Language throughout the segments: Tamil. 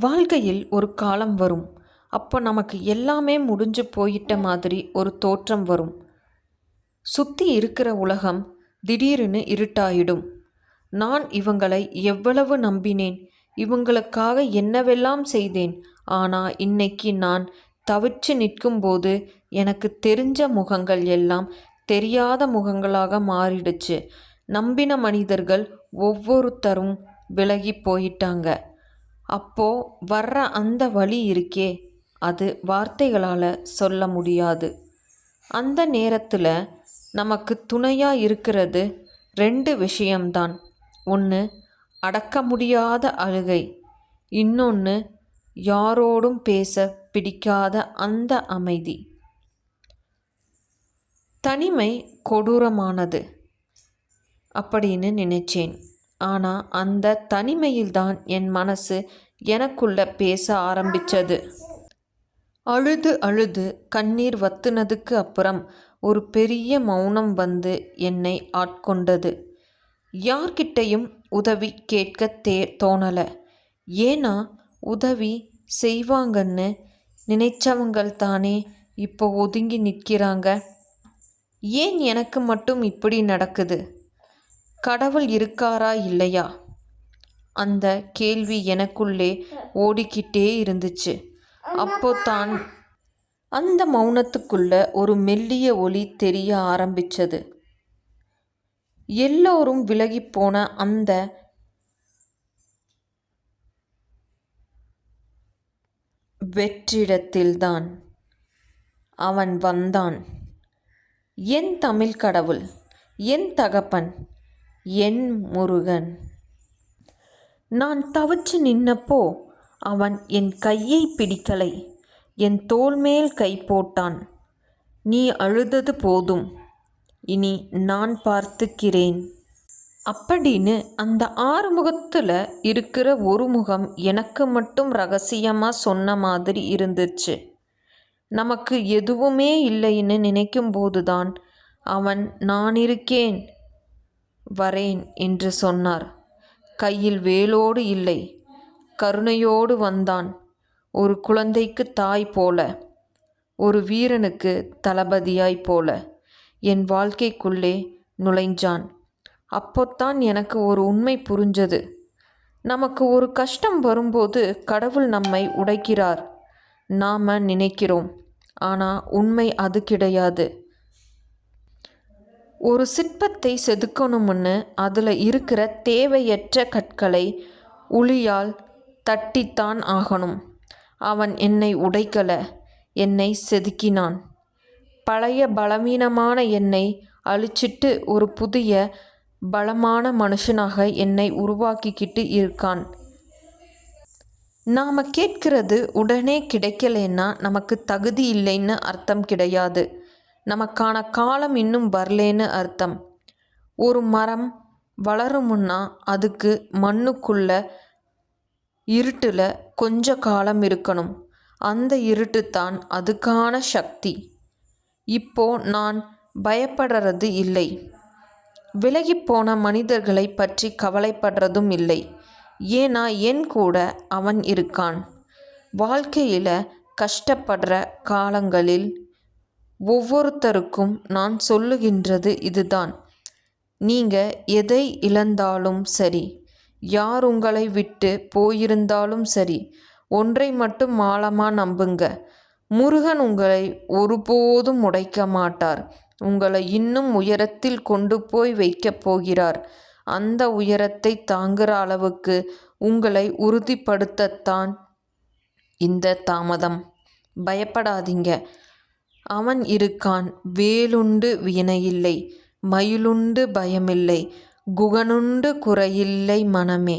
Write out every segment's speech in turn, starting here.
வாழ்க்கையில் ஒரு காலம் வரும். அப்போ நமக்கு எல்லாமே முடிஞ்சு போயிட்ட மாதிரி ஒரு தோற்றம் வரும். சுற்றி இருக்கிற உலகம் திடீர்னு இருட்டாயிடும். நான் இவங்களை எவ்வளவு நம்பினேன்? இவங்களுக்காக என்னவெல்லாம் செய்தேன்? ஆனால் இன்னைக்கு நான் தவிச்சு நிற்கும்போது எனக்கு தெரிஞ்ச முகங்கள் எல்லாம் தெரியாத முகங்களாக மாறிடுச்சு. நம்பின மனிதர்கள் ஒவ்வொருத்தரும் விலகி போயிட்டாங்க. அப்போ வர்ற அந்த வழி இருக்கே அது வார்த்தைகளால் சொல்ல முடியாது. அந்த நேரத்தில் நமக்கு துணையாக இருக்கிறது ரெண்டு விஷயம்தான். ஒன்று அடக்க முடியாத அழுகை. இன்னொன்று யாரோடும் பேச பிடிக்காத அந்த அமைதி. தனிமை கொடூரமானது அப்படின்னு நினைச்சேன். ஆனால் அந்த தனிமையில்தான் என் மனசு எனக்குள்ள பேச ஆரம்பித்தது அழுது அழுது கண்ணீர் வத்துனதுக்கு அப்புறம் ஒரு பெரிய மௌனம் வந்து என்னை ஆட்கொண்டது. யார்கிட்டையும் உதவி கேட்க தே தோணலை. ஏன்னா உதவி செய்வாங்கன்னு நினைச்சவங்கள் தானே இப்போ ஒதுங்கி நிற்கிறாங்க. ஏன் எனக்கு மட்டும் இப்படி நடக்குது? கடவுள் இருக்காரா இல்லையா? அந்த கேள்வி எனக்குள்ளே ஓடிக்கிட்டே இருந்துச்சு. அப்போ தான் அந்த மௌனத்துக்குள்ள ஒரு மெல்லிய ஒளி தெரிய ஆரம்பித்தது எல்லோரும் விலகிப் போன அந்த வெற்றிடத்தில்தான் அவன் வந்தான். என் தமிழ் கடவுள் என் தகப்பன் என் முருகன். நான் தவிச்சு நின்னப்போ அவன் என் கையை பிடிக்கலை. என் தோல் மேல் கை போட்டான். நீ அழுதது போதும். இனி நான் பார்த்துக்கிறேன். அப்படின்னு அந்த ஆறு முகத்தில் இருக்கிற ஒரு முகம் எனக்கு மட்டும் ரகசியமாக சொன்ன மாதிரி இருந்துச்சு. நமக்கு எதுவுமே இல்லைன்னு நினைக்கும் தான் அவன் நான் இருக்கேன். வரேன் என்று சொன்னார். கையில் வேலோடு இல்லை கருணையோடு வந்தான். ஒரு குழந்தைக்கு தாய் போல ஒரு வீரனுக்கு தளபதியாய் போல என் வாழ்க்கைக்குள்ளே நுழைஞ்சான். அப்போத்தான் எனக்கு ஒரு உண்மை புரிஞ்சது. நமக்கு ஒரு கஷ்டம் வரும்போது கடவுள் நம்மை உடைக்கிறார். நாம் நினைக்கிறோம். ஆனால் உண்மை அது கிடையாது. ஒரு சிற்பத்தை செதுக்கணும்னு அதில் இருக்கிற தேவையற்ற கற்களை உளியால் தட்டித்தான் ஆகணும். அவன் என்னை உடைக்கல என்னை செதுக்கினான். பழைய பலவீனமான என்னை அழிச்சிட்டு ஒரு புதிய பலமான மனுஷனாக என்னை உருவாக்கிக்கிட்டு இருக்கான். நாம் கேட்கிறது உடனே கிடைக்கலன்னா நமக்கு தகுதி இல்லைன்னு அர்த்தம் கிடையாது. நமக்கான காலம் இன்னும் வரலேன்னு அர்த்தம். ஒரு மரம் வளருமுன்னா அதுக்கு மண்ணுக்குள்ள இருட்டில் கொஞ்ச காலம் இருக்கணும். அந்த இருட்டு தான் அதுக்கான சக்தி. இப்போ நான் பயப்படுறது இல்லை. விலகிப்போன மனிதர்களை பற்றி கவலைப்படுறதும் இல்லை. ஏன்னா என் கூட அவன் இருக்கான். வாழ்க்கையில் கஷ்டப்படுற காலங்களில் ஒவ்வொருத்தருக்கும் நான் சொல்லுகின்றது இதுதான். நீங்கள் எதை இழந்தாலும் சரி யார் உங்களை விட்டு போயிருந்தாலும் சரி ஒன்றை மட்டும் ஆழமாக நம்புங்க. முருகன் உங்களை ஒருபோதும் உடைக்க மாட்டார். உங்களை இன்னும் உயரத்தில் கொண்டு போய் வைக்கப் போகிறார். அந்த உயரத்தை தாங்குகிற அளவுக்கு உங்களை உறுதிப்படுத்தத்தான் இந்த தாமதம். பயப்படாதீங்க. அவன் இருக்கான் வேலுண்டு வினையில்லை மயிலுண்டு பயமில்லை குகனுண்டு குறையில்லை மனமே.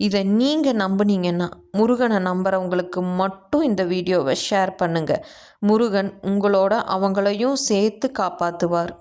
இதை நீங்கள் நம்புனீங்கன்னா முருகனை நம்புகிறவங்களுக்கு மட்டும் இந்த வீடியோவை ஷேர் பண்ணுங்கள் முருகன் உங்களோட அவங்களையும் சேர்த்து காப்பாற்றுவார்